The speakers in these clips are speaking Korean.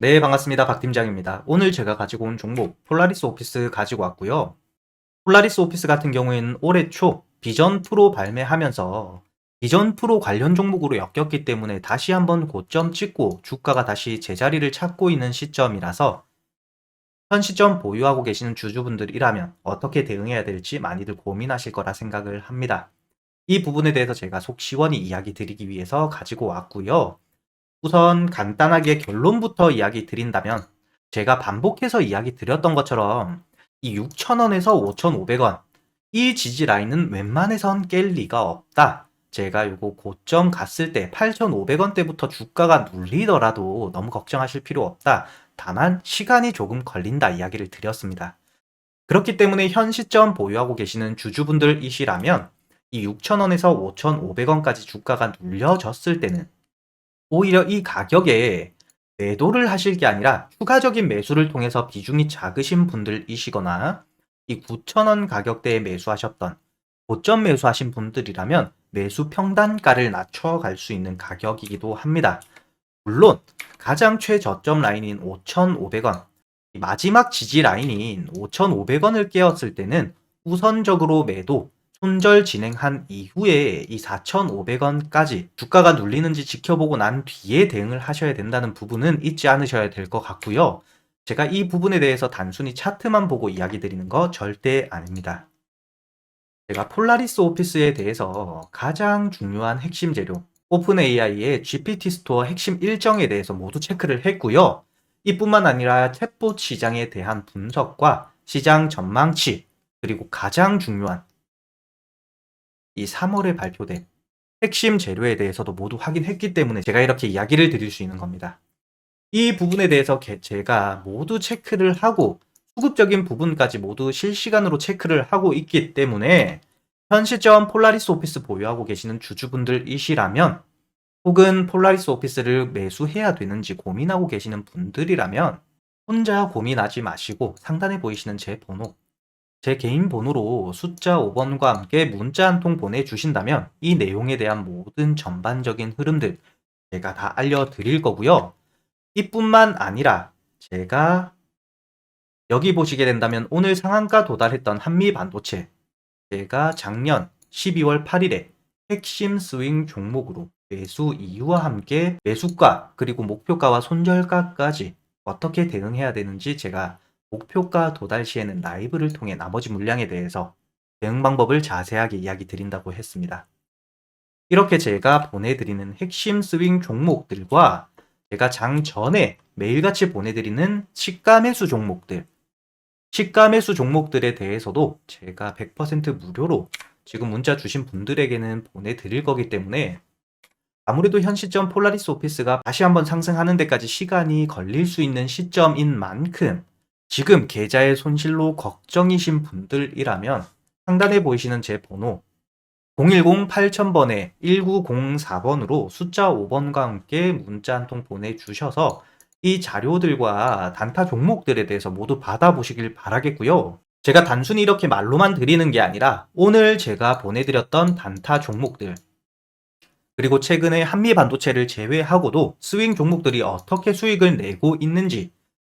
네, 반갑습니다. 박 팀장입니다. 오늘 제가 가지고 온 종목 폴라리스 오피스 가지고 왔고요. 폴라리스 오피스 같은 경우에는 올해 초 비전 프로 발매하면서 비전 프로 관련 종목으로 엮였기 때문에 다시 한번 고점 찍고 주가가 다시 제자리를 찾고 있는 시점이라서 현 시점 보유하고 계시는 주주분들이라면 어떻게 대응해야 될지 많이들 고민하실 거라 생각을 합니다. 이 부분에 대해서 제가 속 시원히 이야기 드리기 위해서 가지고 왔고요. 우선 간단하게 결론부터 이야기 드린다면 제가 반복해서 이야기 드렸던 것처럼 이 6,000원에서 5,500원 이 지지 라인은 웬만해선 깰 리가 없다. 제가 요거 고점 갔을 때 8,500원대부터 주가가 눌리더라도 너무 걱정하실 필요 없다. 다만 시간이 조금 걸린다 이야기를 드렸습니다. 그렇기 때문에 현 시점 보유하고 계시는 주주분들이시라면 이 6,000원에서 5,500원까지 주가가 눌려졌을 때는 오히려 이 가격에 매도를 하실 게 아니라 추가적인 매수를 통해서 비중이 작으신 분들이시거나 이 9,000원 가격대에 매수하셨던 고점 매수하신 분들이라면 매수 평단가를 낮춰갈 수 있는 가격이기도 합니다. 물론 가장 최저점 라인인 5,500원, 마지막 지지 라인인 5,500원을 깨었을 때는 우선적으로 매도, 손절 진행한 이후에 이 4,500원까지 주가가 눌리는지 지켜보고 난 뒤에 대응을 하셔야 된다는 부분은 잊지 않으셔야 될 것 같고요. 제가 이 부분에 대해서 단순히 차트만 보고 이야기 드리는 거 절대 아닙니다. 제가 폴라리스 오피스에 대해서 가장 중요한 핵심 재료, 오픈 AI의 GPT 스토어 핵심 일정에 대해서 모두 체크를 했고요. 이뿐만 아니라 챗봇 시장에 대한 분석과 시장 전망치, 그리고 가장 중요한 이 3월에 발표된 핵심 재료에 대해서도 모두 확인했기 때문에 제가 이렇게 이야기를 드릴 수 있는 겁니다. 이 부분에 대해서 게- 제가 모두 체크를 하고 수급적인 부분까지 모두 실시간으로 체크를 하고 있기 때문에 현 시점 폴라리스 오피스 보유하고 계시는 주주분들이시라면 혹은 폴라리스 오피스를 매수해야 되는지 고민하고 계시는 분들이라면 혼자 고민하지 마시고 상단에 보이시는 제 번호 제 개인 번호로 숫자 5번과 함께 문자 한 통 보내주신다면 이 내용에 대한 모든 전반적인 흐름들 제가 다 알려드릴 거고요. 이뿐만 아니라 제가 여기 보시게 된다면 오늘 상한가 도달했던 한미 반도체 제가 작년 12월 8일에 핵심 스윙 종목으로 매수 이유와 함께 매수가 그리고 목표가와 손절가까지 어떻게 대응해야 되는지 제가 목표가 도달 시에는 라이브를 통해 나머지 물량에 대해서 대응 방법을 자세하게 이야기 드린다고 했습니다. 이렇게 제가 보내드리는 핵심 스윙 종목들과 제가 장 전에 매일같이 보내드리는 시가 매수 종목들, 시가 매수 종목들에 대해서도 제가 100% 무료로 지금 문자 주신 분들에게는 보내드릴 거기 때문에 아무래도 현 시점 폴라리스 오피스가 다시 한번 상승하는 데까지 시간이 걸릴 수 있는 시점인 만큼 지금 계좌의 손실로 걱정이신 분들이라면 상단에 보이시는 제 번호 010-8000번에 1904번으로 숫자 5번과 함께 문자 한 통 보내주셔서 이 자료들과 단타 종목들에 대해서 모두 받아보시길 바라겠고요. 제가 단순히 이렇게 말로만 드리는 게 아니라 오늘 제가 보내드렸던 단타 종목들 그리고 최근에 한미 반도체를 제외하고도 스윙 종목들이 어떻게 수익을 내고 있는지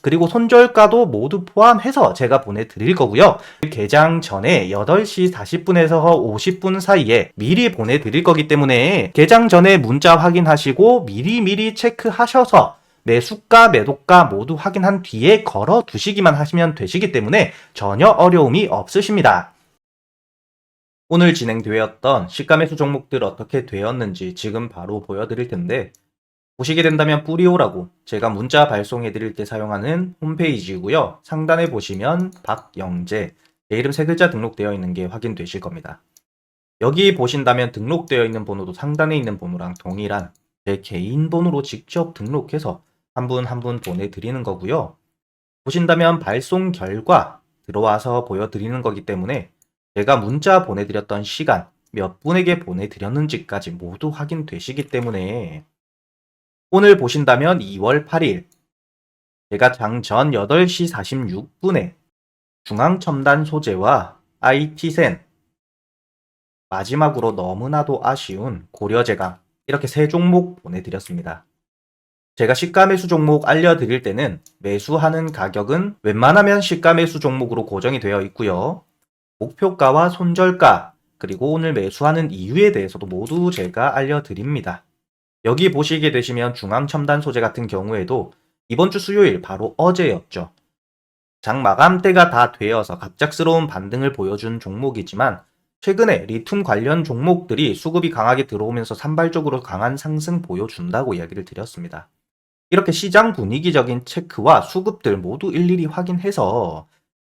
그리고 손절가도 모두 포함해서 제가 보내드릴 거고요. 개장 전에 8시 40분에서 50분 사이에 미리 보내드릴 거기 때문에 개장 전에 문자 확인하시고 미리미리 체크하셔서 매수가, 매도가 모두 확인한 뒤에 걸어 두시기만 하시면 되시기 때문에 전혀 어려움이 없으십니다. 오늘 진행되었던 시가 매수 종목들 어떻게 되었는지 지금 바로 보여드릴 텐데 보시게 된다면 뿌리오라고 제가 문자 발송해 드릴 때 사용하는 홈페이지고요. 상단에 보시면 박영재 제 이름 세 글자 등록되어 있는 게 확인되실 겁니다. 여기 보신다면 등록되어 있는 번호도 상단에 있는 번호랑 동일한 제 개인 번호로 직접 등록해서 한 분 한 분 보내드리는 거고요. 보신다면 발송 결과 들어와서 보여드리는 거기 때문에 제가 문자 보내드렸던 시간 몇 분에게 보내드렸는지까지 모두 확인되시기 때문에 오늘 보신다면 2월 8일 제가 장전 8시 46분에 중앙첨단 소재와 IT센 마지막으로 너무나도 아쉬운 고려제강 이렇게 세 종목 보내드렸습니다. 제가 시가 매수 종목 알려드릴 때는 매수하는 가격은 웬만하면 시가 매수 종목으로 고정이 되어 있고요. 목표가와 손절가 그리고 오늘 매수하는 이유에 대해서도 모두 제가 알려드립니다. 여기 보시게 되시면 중앙 첨단 소재 같은 경우에도 이번 주 수요일 바로 어제였죠. 장 마감 때가 다 되어서 갑작스러운 반등을 보여준 종목이지만 최근에 리튬 관련 종목들이 수급이 강하게 들어오면서 산발적으로 강한 상승 보여준다고 이야기를 드렸습니다. 이렇게 시장 분위기적인 체크와 수급들 모두 일일이 확인해서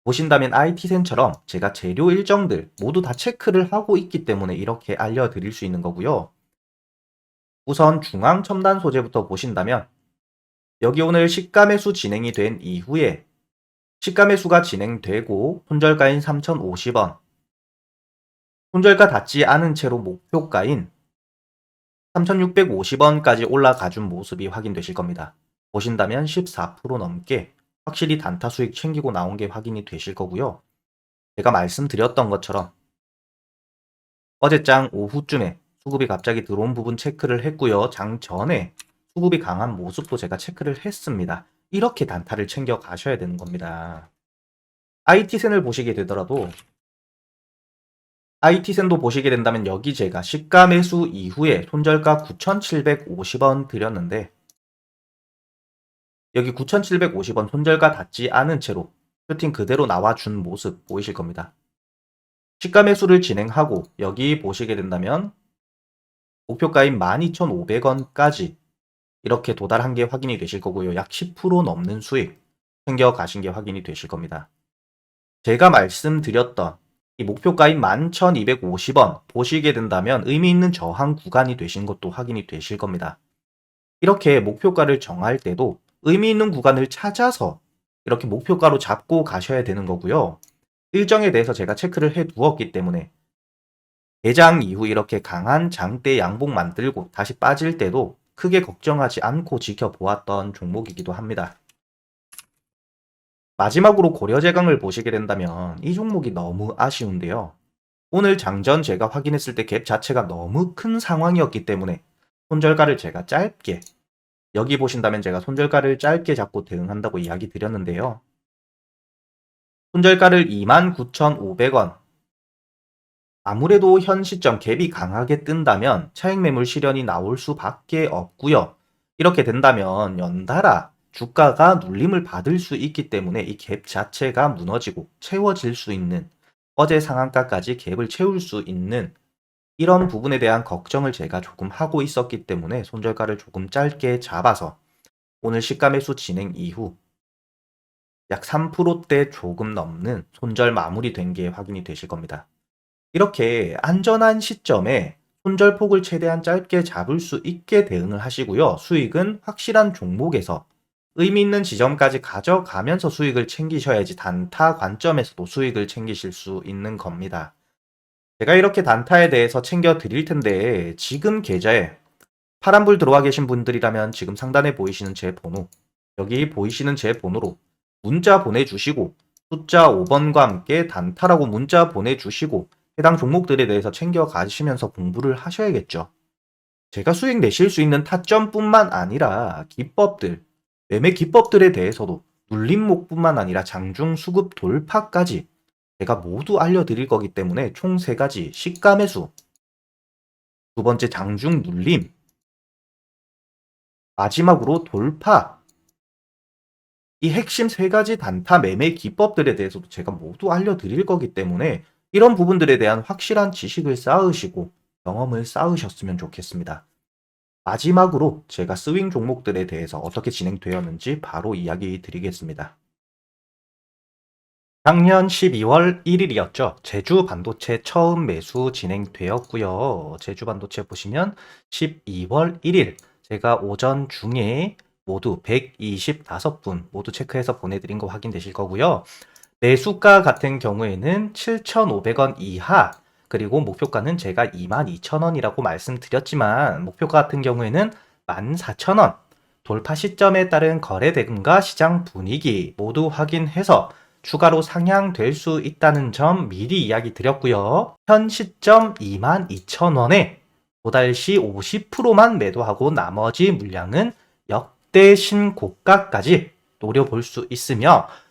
보신다면 IT센처럼 제가 재료 일정들 모두 다 체크를 하고 있기 때문에 이렇게 알려드릴 수 있는 거고요. 우선 중앙 첨단 소재부터 보신다면 여기 오늘 시가 매수 진행이 된 이후에 시가 매수가 진행되고 손절가인 3,050원 손절가 닿지 않은 채로 목표가인 3,650원까지 올라가 준 모습이 확인되실 겁니다. 보신다면 14% 넘게 확실히 단타 수익 챙기고 나온 게 확인이 되실 거고요. 제가 말씀드렸던 것처럼 어제장 오후쯤에 수급이 갑자기 들어온 부분 체크를 했고요. 장 전에 수급이 강한 모습도 제가 체크를 했습니다. 이렇게 단타를 챙겨 가셔야 되는 겁니다. IT센을 보시게 되더라도 IT센도 보시게 된다면 여기 제가 시가 매수 이후에 손절가 9,750원 드렸는데 여기 9,750원 손절가 닿지 않은 채로 슈팅 그대로 나와준 모습 보이실 겁니다. 시가 매수를 진행하고 여기 보시게 된다면 목표가인 12,500원까지 이렇게 도달한 게 확인이 되실 거고요. 약 10% 넘는 수익 챙겨 가신 게 확인이 되실 겁니다. 제가 말씀드렸던 이 목표가인 11,250원 보시게 된다면 의미 있는 저항 구간이 되신 것도 확인이 되실 겁니다. 이렇게 목표가를 정할 때도 의미 있는 구간을 찾아서 이렇게 목표가로 잡고 가셔야 되는 거고요. 일정에 대해서 제가 체크를 해 두었기 때문에 대장 이후 이렇게 강한 장대 양봉 만들고 다시 빠질 때도 크게 걱정하지 않고 지켜보았던 종목이기도 합니다. 마지막으로 고려제강을 보시게 된다면 이 종목이 너무 아쉬운데요. 오늘 장전 제가 확인했을 때 갭 자체가 너무 큰 상황이었기 때문에 손절가를 제가 짧게 여기 보신다면 제가 손절가를 짧게 잡고 대응한다고 이야기 드렸는데요. 손절가를 29,500원 아무래도 현 시점 갭이 강하게 뜬다면 차익 매물 실현이 나올 수밖에 없고요. 이렇게 된다면 연달아 주가가 눌림을 받을 수 있기 때문에 이 갭 자체가 무너지고 채워질 수 있는 어제 상한가까지 갭을 채울 수 있는 이런 부분에 대한 걱정을 제가 조금 하고 있었기 때문에 손절가를 조금 짧게 잡아서 오늘 시가 매수 진행 이후 약 3%대 조금 넘는 손절 마무리된 게 확인이 되실 겁니다. 이렇게 안전한 시점에 손절폭을 최대한 짧게 잡을 수 있게 대응을 하시고요. 수익은 확실한 종목에서 의미 있는 지점까지 가져가면서 수익을 챙기셔야지 단타 관점에서도 수익을 챙기실 수 있는 겁니다. 제가 이렇게 단타에 대해서 챙겨 드릴 텐데 지금 계좌에 파란불 들어와 계신 분들이라면 지금 상단에 보이시는 제 번호 여기 보이시는 제 번호로 문자 보내주시고 숫자 5번과 함께 단타라고 문자 보내주시고 해당 종목들에 대해서 챙겨 가시면서 공부를 하셔야겠죠. 제가 수익 내실 수 있는 타점뿐만 아니라 기법들, 매매 기법들에 대해서도 눌림목뿐만 아니라 장중 수급 돌파까지 제가 모두 알려드릴 거기 때문에 총세 가지 시가 매수, 두 번째 장중 눌림, 마지막으로 돌파. 이 핵심 세 가지 단타 매매 기법들에 대해서도 제가 모두 알려드릴 거기 때문에 이런 부분들에 대한 확실한 지식을 쌓으시고 경험을 쌓으셨으면 좋겠습니다. 마지막으로 제가 스윙 종목들에 대해서 어떻게 진행되었는지 바로 이야기 드리겠습니다. 작년 12월 1일이었죠. 제주 반도체 처음 매수 진행되었고요. 제주 반도체 보시면 12월 1일 제가 오전 중에 모두 125분 모두 체크해서 보내드린 거 확인되실 거고요. 매수가 같은 경우에는 7,500원 이하 그리고 목표가는 제가 22,000원이라고 말씀드렸지만 목표가 같은 경우에는 14,000원 돌파 시점에 따른 거래 대금과 시장 분위기 모두 확인해서 추가로 상향될 수 있다는 점 미리 이야기 드렸고요. 현 시점 22,000원에 도달 시 50%만 매도하고 나머지 물량은 역대 신고가까지 노려볼 수 있으며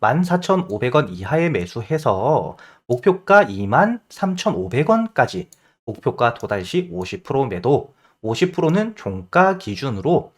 14,500원 이하에 매수해서 목표가 23,500원까지 목표가 도달 시 50% 매도 50%는 종가 기준으로 아,